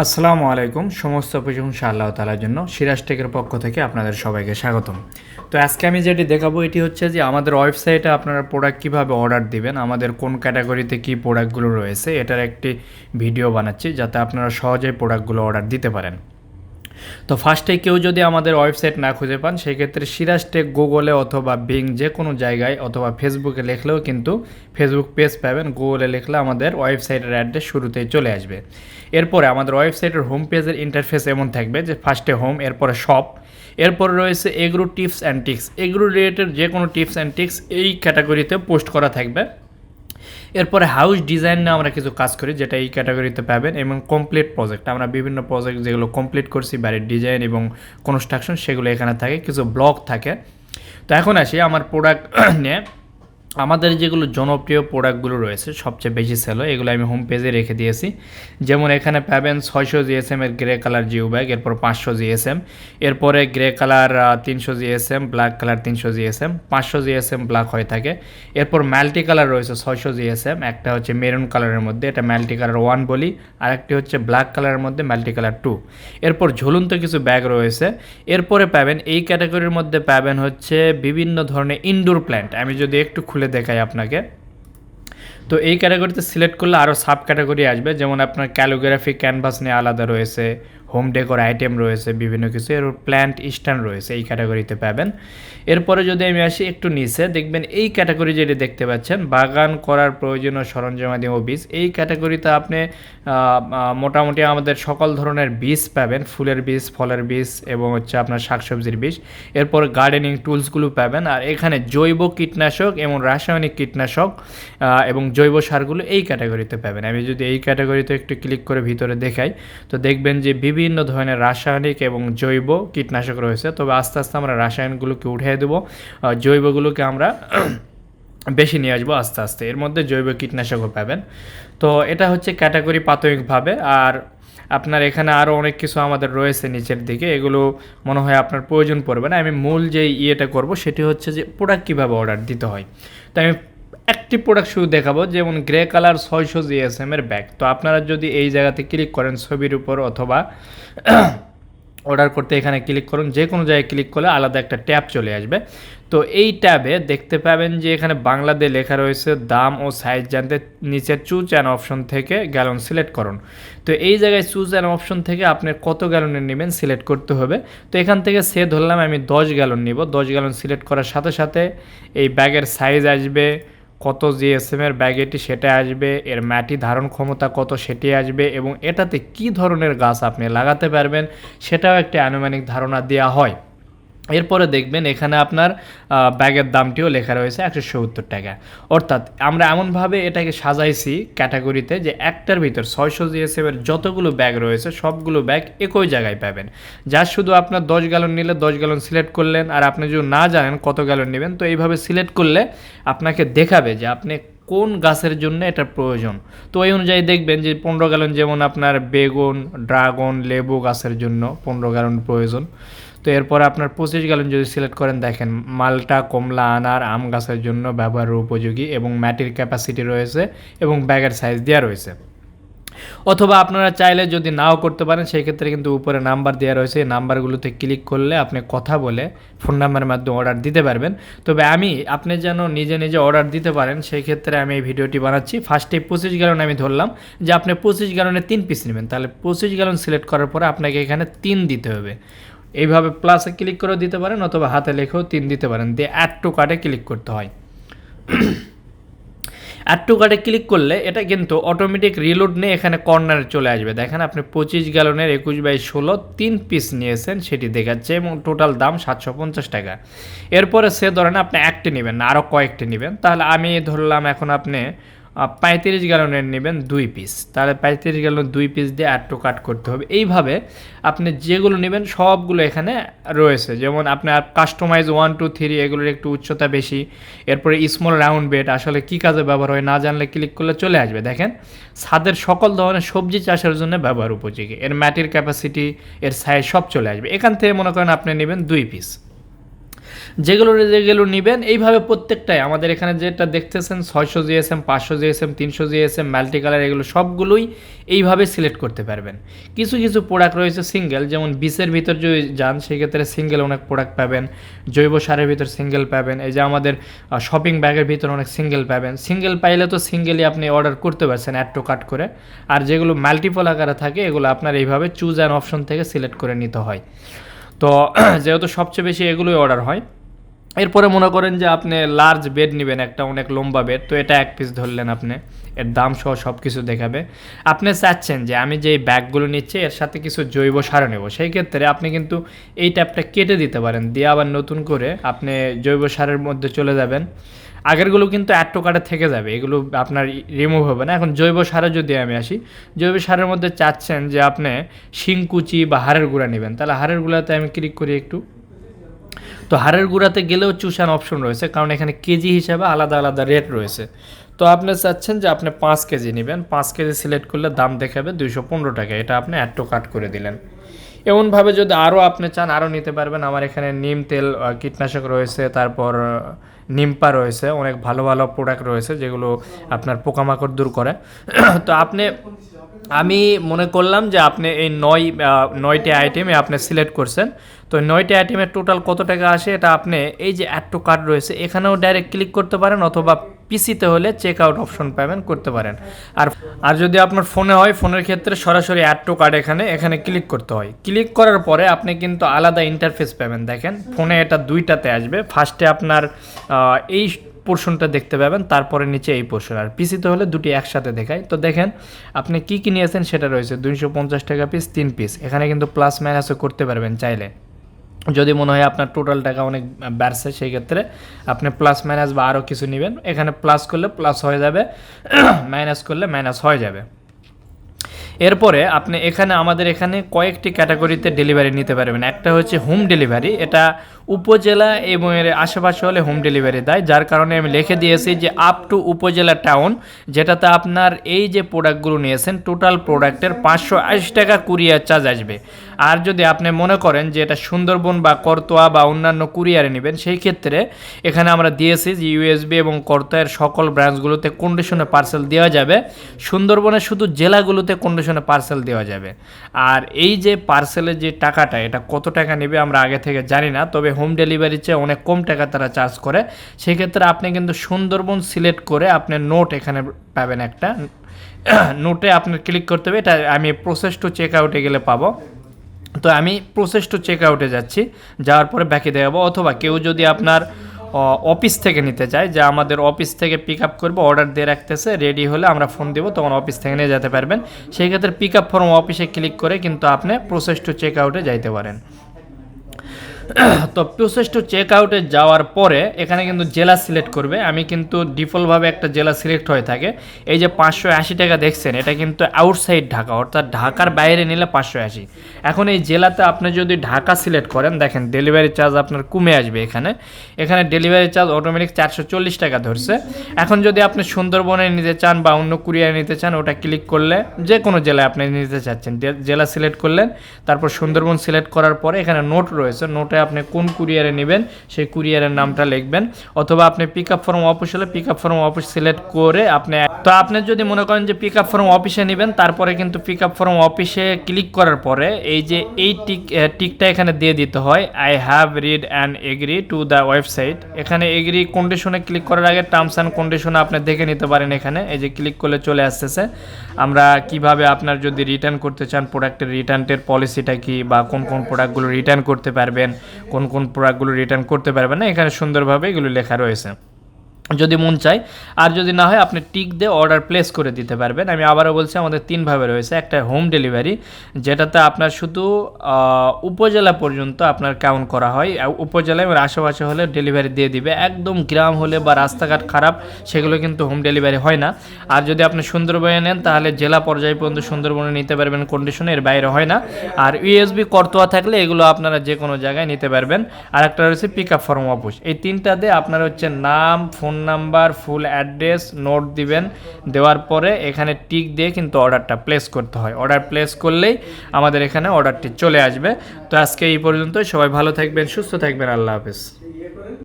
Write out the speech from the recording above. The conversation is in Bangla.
আসসালামু আলাইকুম। সমস্ত প্রশংসা আল্লাহ তালার জন্য সিরাজ টেকের পক্ষ থেকে আপনাদের সবাইকে স্বাগতম। তো আজকে আমি যেটি দেখাবো, এটি হচ্ছে যে আমাদের ওয়েবসাইটে আপনারা প্রোডাক্ট কীভাবে অর্ডার দিবেন, আমাদের কোন ক্যাটাগরিতে কী প্রোডাক্টগুলো রয়েছে, এটার একটি ভিডিও বানাচ্ছি যাতে আপনারা সহজেই প্রোডাক্টগুলো অর্ডার দিতে পারেন। তো ফার্স্টে কেউ যদি আমাদের ওয়েবসাইট না খুঁজে পান, সেক্ষেত্রে সিরাজ টেক গুগলে অথবা বিং যে কোনো জায়গায় অথবা ফেসবুকে লিখলেও কিন্তু ফেসবুক পেজ পাবেন। গুগলে লিখলে আমাদের ওয়েবসাইটের অ্যাড্রেস শুরুতেই চলে আসবে। এরপরে আমাদের ওয়েবসাইটের হোম পেজের ইন্টারফেস এমন থাকবে যে ফার্স্টে হোম এরপরে শপ এরপরে রয়েছে agro tips and tricks agro related যে কোনো টিপস অ্যান্ড টিক্স এই ক্যাটাগরিতে পোস্ট করা থাকবে। এরপরে হাউস ডিজাইন নিয়ে আমরা কিছু কাজ করি, যেটা এই ক্যাটাগরিতে পাবেন এবং কমপ্লিট প্রজেক্ট আমরা বিভিন্ন প্রজেক্ট যেগুলো কমপ্লিট করছি, বাড়ির ডিজাইন এবং কনস্ট্রাকশন সেগুলো এখানে থাকে, কিছু ব্লক থাকে। তো এখন আসি আমার প্রোডাক্ট নিয়ে। আমাদের যেগুলো জনপ্রিয় প্রোডাক্টগুলো রয়েছে, সবচেয়ে বেশি সেল এগুলো আমি হোম পেজে রেখে দিয়েছি। যেমন এখানে পাবেন ছয়শো জিএসএম এর গ্রে কালার জিও ব্যাগ এরপর পাঁচশো জিএসএম এরপরে গ্রে কালার তিনশো জিএসএম ব্ল্যাক কালার তিনশো জিএসএম পাঁচশো জিএসএম ব্ল্যাক হয়ে থাকে। এরপর মাল্টি কালার রয়েছে ছয়শো জিএসএম একটা হচ্ছে মেরুন কালারের মধ্যে, এটা মাল্টি কালার ওয়ান বলি, আরেকটি হচ্ছে ব্ল্যাক কালারের মধ্যে মাল্টি কালার টু এরপর ঝুলন্ত কিছু ব্যাগ রয়েছে, এরপরে পাবেন এই ক্যাটাগরির মধ্যে পাবেন হচ্ছে বিভিন্ন ধরনের ইনডোর প্ল্যান্ট আমি যদি একটু খুলে দেখাই আপনাকে। তো এই ক্যাটাগরিতে সিলেক্ট করলে আরও সাব ক্যাটাগরি আসবে, যেমন আপনার ক্যালোগ্রাফি ক্যানভাস নিয়ে আলাদা রয়েছে হোম ডেকোর আইটেম রয়েছে, বিভিন্ন কিছু। এর প্ল্যান্ট স্ট্যান্ড রয়েছে, এই ক্যাটাগরিতে পাবেন। এরপরে যদি আমি আসি একটু নিচে, দেখবেন এই ক্যাটাগরি যেটি দেখতে পাচ্ছেন, বাগান করার প্রয়োজনীয় সরঞ্জামাদি ও বীজ, এই ক্যাটাগরিতে আপনি মোটামুটি আমাদের সকল ধরনের বীজ পাবেন, ফুলের বীজ, ফলের বীজ এবং হচ্ছে আপনার শাকসবজির বীজ। এরপর গার্ডেনিং টুলসগুলো পাবেন, আর এখানে জৈব কীটনাশক এবং রাসায়নিক কীটনাশক এবং জৈব সারগুলো এই ক্যাটাগরিতে পাবেন। আমি যদি এই ক্যাটাগরিতে একটু ক্লিক করে ভিতরে দেখাই, তো দেখবেন যে বিভিন্ন ধরনের রাসায়নিক এবং জৈব কীটনাশক রয়েছে। তবে আস্তে আস্তে আমরা রাসায়নিকগুলোকে উঠিয়ে দেবো। জৈবগুলোকে আমরা বেশি নিয়ে আসব আস্তে আস্তে। এর মধ্যে জৈব কীটনাশকও পাবেন। তো এটা হচ্ছে ক্যাটাগরি প্রাথমিকভাবে। আর আপনার এখানে আরও অনেক কিছু আমাদের রয়েছে নিচের দিকে। এগুলো মনে হয় আপনার প্রয়োজন পড়বে না। আমি মূল যে ইয়েটা করব, সেটি হচ্ছে যে প্রোডাক্ট কীভাবে অর্ডার দিতে হয়। তো আমি একটি প্রোডাক্ট শুধু দেখাবো, যেমন গ্রে কালার ছয়শো জিএসএম এর ব্যাগ তো আপনারা যদি এই জায়গাতে ক্লিক করেন ছবির উপর অথবা অর্ডার করতে এখানে ক্লিক করুন, যে কোনো জায়গায় ক্লিক করলে আলাদা একটা ট্যাব চলে আসবে। তো এই ট্যাবে দেখতে পাবেন যে এখানে বাংলাতে লেখা রয়েছে দাম ও সাইজ জানতে নিচের চুজ অ্যান্ড অপশন থেকে গ্যালন সিলেক্ট করুন। তো এই জায়গায় চুজ অ্যান্ড অপশন থেকে আপনি কত গ্যালনের নেবেন সিলেক্ট করতে হবে। তো এখান থেকে সে ধরলাম আমি দশ গ্যালন নিব। দশ গ্যালন সিলেক্ট করার সাথে সাথে এই ব্যাগের সাইজ আসবে। কত জিএসএমের ব্যাগেটি সেটা আসবে, এর মাটি ধারণ ক্ষমতা কত সেটি আসবে এবং এটাতে কি ধরনের গাছ আপনি লাগাতে পারবেন, সেটাও একটি আনুমানিক ধারণা দেওয়া হয়। এরপরে দেখবেন এখানে আপনার ব্যাগের দামটিও লেখা রয়েছে একশো সত্তর টাকা। অর্থাৎ আমরা এমনভাবে এটাকে সাজাইছি ক্যাটাগরিতে যে একটার ভিতর ছয়শো জিএসএমের যতগুলো ব্যাগ রয়েছে, সবগুলো ব্যাগ একই জায়গায় পাবেন। যা শুধু আপনার দশ গ্যালন নিলে দশ গ্যালন সিলেক্ট করলেন, আর আপনি যদি না জানেন কত গ্যালন নেবেন, তো এইভাবে সিলেক্ট করলে আপনাকে দেখাবে যে আপনি কোন গাছের জন্য এটা প্রয়োজন। তো এই অনুযায়ী দেখবেন যে পনেরো গ্যালন যেমন আপনার বেগুন, ড্রাগন, লেবু গাছের জন্য পনেরো গ্যালন প্রয়োজন। তো এরপর আপনার পঁচিশ গ্যালন যদি সিলেক্ট করেন, দেখেন মালটা, কমলা, আনার, আম গাছের জন্য ব্যবহারের উপযোগী এবং ম্যাটির ক্যাপাসিটি রয়েছে এবং ব্যাগের সাইজ দেওয়া রয়েছে। অথবা আপনারা চাইলে যদি নাও করতে পারেন, সেই ক্ষেত্রে কিন্তু উপরে নাম্বার দেওয়া রয়েছে। এই নাম্বারগুলোতে ক্লিক করলে আপনি কথা বলে ফোন নাম্বারের মাধ্যমে অর্ডার দিতে পারবেন। তবে আমি, আপনি যেন নিজে নিজে অর্ডার দিতে পারেন, সেই ক্ষেত্রে আমি এই ভিডিওটি বানাচ্ছি। ফার্স্টে পঁচিশ গ্যালন আমি ধরলাম যে আপনি পঁচিশ গ্যালনে তিন পিস নেবেন। তাহলে পঁচিশ গ্যালন সিলেক্ট করার পরে আপনাকে এখানে তিন দিতে হবে। এইভাবে প্লাসে ক্লিক করে দিতে পারেন অথবা হাতে লেখেও তিন দিতে পারেন। দিয়ে অ্যাড টু কার্ডে ক্লিক করতে হয়। অ্যাড টু কার্ডে ক্লিক করলে এটা কিন্তু অটোমেটিক রিলোড নিয়ে এখানে কর্নারে চলে আসবে। দেখেন আপনি পঁচিশ গ্যালনের একুশ বাই ষোলো তিন পিস নিয়েছেন, সেটি দেখাচ্ছে এবং টোটাল দাম সাতশো পঞ্চাশ টাকা। এরপরে সে ধরেন আপনি একটি নেবেন না আরও কয়েকটি নেবেন। তাহলে আমি ধরলাম এখন আপনি পঁয়ত্রিশ গ্যালনের নেবেন দুই পিস তাহলে পঁয়ত্রিশ গ্যালন দুই পিস দিয়ে অ্যাড টু কাট করতে হবে। এইভাবে আপনি যেগুলো নেবেন সবগুলো এখানে রয়েছে। যেমন আপনার কাস্টমাইজ ওয়ান টু থ্রি এগুলোর একটু উচ্চতা বেশি, এরপরে স্মল রাউন্ড বেড আসলে কী কাজে ব্যবহার হয় না জানলে ক্লিক করলে চলে আসবে। দেখেন, ছাদের সকল ধরনের সবজি চাষের জন্য ব্যবহার উপযোগী। এর ম্যাটির ক্যাপাসিটি এর সাইজ সব চলে আসবে। এখান থেকে মনে করেন আপনি নেবেন দুই পিস যেগুলো যেগুলো নেবেন, এইভাবে প্রত্যেকটাই। আমাদের এখানে যেটা দেখতেছেন, ছয়শো জিএসএম, পাঁচশো জিএসএম, তিনশো জিএসএম মাল্টি কালার এগুলো সবগুলোই এইভাবে সিলেক্ট করতে পারবেন। কিছু কিছু প্রোডাক্ট রয়েছে সিঙ্গেল যেমন বিসের ভিতর যদি যান, সেক্ষেত্রে সিঙ্গেল অনেক প্রোডাক্ট পাবেন। জৈব সারের ভিতর সিঙ্গেল পাবেন। এই যে আমাদের শপিং ব্যাগের ভিতর অনেক সিঙ্গেল পাবেন। সিঙ্গেল পাইলে তো সিঙ্গেলই আপনি অর্ডার করতে পারছেন অ্যাড টু কাট করে। আর যেগুলো মাল্টিপল আকারে থাকে, এগুলো আপনার এইভাবে চুজ অ্যান্ড অপশন থেকে সিলেক্ট করে নিতে হয়। তো যেহেতু সবচেয়ে বেশি এগুলোই অর্ডার হয় এরপরে মনে করেন যে আপনি লার্জ বেড নেবেন, একটা অনেক লম্বা বেড তো এটা এক পিস ধরলেন আপনি। এর দাম সহ সব কিছু দেখাবে। আপনি চাচ্ছেন যে আমি যে ব্যাগগুলো নিচ্ছি, এর সাথে কিছু জৈব সার নেব। সেই ক্ষেত্রে আপনি কিন্তু এই ট্যাপটা কেটে দিতে পারেন। দিয়ে আবার নতুন করে আপনি জৈব সারের মধ্যে চলে যাবেন। আগেরগুলো কিন্তু অ্যাট্টো কার্ডে থেকে যাবে। এগুলো আপনার রিমুভ হবে না। এখন জৈব সারে যদি আমি আসি, জৈব সারের মধ্যে চাচ্ছেন যে আপনি শিংকুচি বা হাড়ের গুঁড়া নেবেন। তাহলে হাড়ের গুঁড়াতে আমি ক্লিক করি একটু। তো হাড়ের গুঁড়াতে গেলেও চুষান অপশন রয়েছে, কারণ এখানে কেজি হিসাবে আলাদা আলাদা রেট রয়েছে। তো আপনি চাচ্ছেন যে আপনি পাঁচ কেজি নেবেন, পাঁচ কেজি সিলেক্ট করলে দাম দেখাবে দুইশো পনেরো টাকা, এটা আপনি অ্যাট্টো কাট করে দিলেন। এমনভাবে যদি আরও আপনি চান, আরও নিতে পারবেন। আমার এখানে নিম তেল কীটনাশক রয়েছে, তারপর নিমপা রয়েছে, অনেক ভালো ভালো প্রোডাক্ট রয়েছে, যেগুলো আপনার পোকামাকড় দূর করে। তো আপনি, আমি মনে করলাম যে আপনি এই নয় নয়টি আইটেমে আপনি সিলেক্ট করছেন। তো নয়টি আইটেমের টোটাল কত টাকা আসে এটা আপনি এই যে অ্যাড টু কার্ড রয়েছে, এখানেও ডাইরেক্ট ক্লিক করতে পারেন অথবা পিসিতে হলে চেক আউট অপশন পাবেন করতে পারেন। আর আর যদি আপনার ফোনে হয় ফোনের ক্ষেত্রে সরাসরি অ্যাড টু কার্ড এখানে এখানে ক্লিক করতে হয়। ক্লিক করার পরে আপনি কিন্তু আলাদা ইন্টারফেস পাবেন দেখেন। ফোনে এটা দুইটাতে আসবে। ফার্স্টে আপনার এই পোর্শনটা দেখতে পাবেন, তারপরে নিচে এই পোর্শন আর পিসিতে হলে দুটি একসাথে দেখায় তো দেখেন, আপনি কি কি নিয়েছেন সেটা রয়েছে। দুইশো পঞ্চাশ টাকা পিস তিন পিস এখানে কিন্তু প্লাস মাইনাসও করতে পারবেন চাইলে। যদি মনে হয় আপনার টোটাল টাকা অনেক বাড়ছে সেই ক্ষেত্রে আপনি প্লাস মাইনাস বা আরও কিছু নেবেন। এখানে প্লাস করলে প্লাস হয়ে যাবে মাইনাস করলে মাইনাস হয়ে যাবে। এরপরে আপনি এখানে, আমাদের এখানে কয়েকটি ক্যাটাগরিতে ডেলিভারি নিতে পারবেন। একটা হচ্ছে হোম ডেলিভারি এটা উপজেলা এবং এর আশেপাশে হলে হোম ডেলিভারি দেয়, যার কারণে আমি লিখে দিয়েছি যে আপ টু উপজেলা টাউন যেটাতে আপনার এই যে প্রোডাক্টগুলো নিয়েছেন টোটাল প্রোডাক্টের পাঁচশো আশি টাকা কুরিয়ার চার্জ আসবে। আর যদি আপনি মনে করেন যে এটা সুন্দরবন বা করতোয়া বা অন্যান্য কুরিয়ারে নেবেন, সেই ক্ষেত্রে এখানে আমরা দিয়েছি যে ইউএসবি এবং করতোয়ার সকল ব্রাঞ্চগুলোতে কন্ডিশনে পার্সেল দেওয়া যাবে। সুন্দরবনের শুধু জেলাগুলোতে কন্ডিশনে পার্সেল দেওয়া যাবে। আর এই যে পার্সেলের যে টাকাটা, এটা কত টাকা নেবে আমরা আগে থেকে জানি না, তবে হোম ডেলিভারির চেয়ে অনেক কম টাকা তারা চার্জ করে। সেক্ষেত্রে আপনি কিন্তু সুন্দরবন সিলেক্ট করে আপনি নোট এখানে পাবেন একটা। নোটে আপনার ক্লিক করতে হবে, এটা আমি প্রসেস টু চেক আউটে গেলে পাবো। তো আমি প্রসেস টু চেক আউটে যাচ্ছি, যাওয়ার পরে ব্যাকে দেখাবো। অথবা কেউ যদি আপনার অফিস থেকে নিতে চায়, যে আমাদের অফিস থেকে পিক আপ করব অর্ডার দিয়ে রাখতেছে রেডি হলে আমরা ফোন দেবো, তখন অফিস থেকে নিয়ে যেতে পারবেন। সেই ক্ষেত্রে পিক আপ ফর্ম অফিসে ক্লিক করে কিন্তু আপনি প্রসেস টু চেক আউটে যাইতে পারেন। তো প্রসেস টু চেক আউটে যাওয়ার পরে এখানে কিন্তু জেলা সিলেক্ট করবে। আমি কিন্তু ডিফল্টভাবে একটা জেলা সিলেক্ট হয়ে থাকে। এই যে পাঁচশো আশি টাকা দেখছেন, এটা কিন্তু আউটসাইড ঢাকা, অর্থাৎ ঢাকার বাইরে নিলে পাঁচশো আশি। এখন এই জেলাতে আপনি যদি ঢাকা সিলেক্ট করেন, দেখেন ডেলিভারি চার্জ আপনার কমে আসবে এখানে। এখানে ডেলিভারি চার্জ অটোমেটিক চারশো চল্লিশ টাকা ধরছে। এখন যদি আপনি সুন্দরবনে নিতে চান বা অন্য কুরিয়ারে নিতে চান, ওটা ক্লিক করলে যে কোনো জেলায় আপনি নিতে চাচ্ছেন। জেলা সিলেক্ট করলেন, তারপর সুন্দরবন সিলেক্ট করার পরে এখানে নোট রয়েছে। নোটে আপনি কোন কুরিয়ারে নেবেন, সেই কুরিয়ারের নামটা লিখবেন। অথবা আপনি পিক আপ ফর্ম অফিস হলে pick up from office select করে আপনি তো আপনি যদি মনে করেন যে পিক আপ ফর্ম অফিসে নেবেন, তারপরে কিন্তু পিক আপ ফর্ম অফিসে ক্লিক করার পরে এই যে এই টিক টিকটা এখানে দিয়ে দিতে হয় I have read and agree to the website এখানে এগ্রি কন্ডিশনে ক্লিক করার আগে টার্মস অ্যান্ড কন্ডিশন আপনি দেখে নিতে পারেন এখানে, এই যে ক্লিক করলে চলে আসতেছে। আমরা কীভাবে আপনার যদি রিটার্ন করতে চান প্রোডাক্টের রিটার্নের পলিসিটা কি বা কোন কোন প্রোডাক্টগুলো রিটার্ন করতে পারবেন কোন কোন প্রোডাক্টগুলো রিটার্ন করতে পারবে না এখানে সুন্দরভাবে এগুলো লেখা রয়েছে। যদি মন চায়। আর যদি না হয়, আপনি টিক দিয়ে অর্ডার প্লেস করে দিতে পারবেন। আমি আবারও বলছি, আমাদের তিনভাবে রয়েছে। একটা হোম ডেলিভারি যেটাতে আপনার শুধু উপজেলা পর্যন্ত আপনার কাউন্ট করা হয়। উপজেলা এবং আশেপাশে হলে ডেলিভারি দিয়ে দিবে। একদম গ্রাম হলে বা রাস্তাঘাট খারাপ, সেগুলো কিন্তু হোম ডেলিভারি হয় না। আর যদি আপনি সুন্দরবনে নেন, তাহলে জেলা পর্যায় পর্যন্ত সুন্দরবনে নিতে পারবেন কন্ডিশনে এর বাইরে হয় না। আর ইউএসবি করতোয়া থাকলে এগুলো আপনারা যে কোনো জায়গায় নিতে পারবেন। আর একটা রয়েছে পিক আপ ফর্ম অফিস এই তিনটাতে আপনার হচ্ছে নাম phone phone number, full address, note দিবেন। দেওয়ার পরে এখানে টিক দিয়ে কিন্তু অর্ডারটা প্লেস করতে হয়। অর্ডার প্লেস করলেই আমাদের এখানে অর্ডারটি চলে আসবে। তো আজকে এই পর্যন্ত সবাই ভালো থাকবেন, সুস্থ থাকবেন। আল্লাহ হাফেজ।